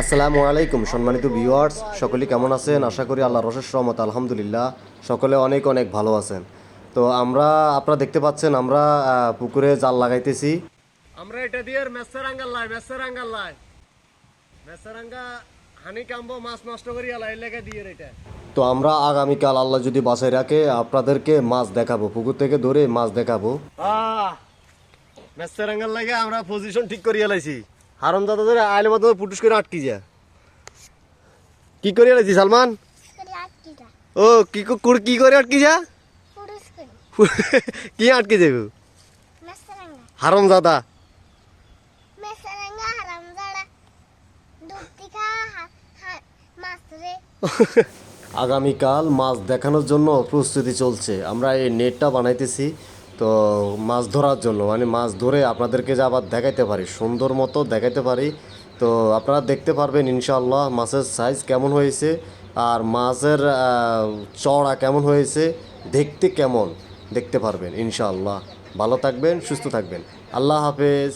আসসালামু আলাইকুম সম্মানিত ভিউয়ার্স। সকলে কেমন আছেন? আশা করি আল্লাহ রসের রহমত আলহামদুলিল্লাহ। সকলে অনেক অনেক ভালো আছেন। তো আমরা আপনারা দেখতে পাচ্ছেন আমরা পুকুরে জাল লাগাইতেছি। আমরা এটা দিয়ে মেসারাঙ্গা লাই মেসারাঙ্গা হানি কাম্বো মাছ নষ্ট করি আলাই লেগে দিয়ে এটা। তো আমরা আগামীকাল আল্লাহ যদি বাসায় রাখে আপনাদেরকে মাছ দেখাবো। পুকুর থেকে ধরে মাছ দেখাবো। মেসারাঙ্গার লাগে আমরা পজিশন ঠিক করিয়া লাইছি। হারম দাদা ধরে আইলে মতো পুটুস করে আটকি যা কি করিয়া লাইছি সালমান? ও কি কো- কি করে আটকি যা কি আটকে যাবে হারম দাদা আগামীকাল মাছ দেখানোর জন্য প্রস্তুতি চলছে। আমরা এই নেটটা বানাইতেছি। তো মাছ ধরার জন্য মানে মাছ ধরে আপনাদেরকে যে আবার দেখাইতে পারি, সুন্দর মতো দেখাইতে পারি। তো আপনারা দেখতে পারবেন ইনশাল্লাহ মাছের সাইজ কেমন হয়েছে আর মাছের চড়া কেমন হয়েছে, দেখতে কেমন, দেখতে পারবেন ইনশাল্লাহ ভালো থাকবেন, সুস্থ থাকবেন। আল্লাহ হাফেজ।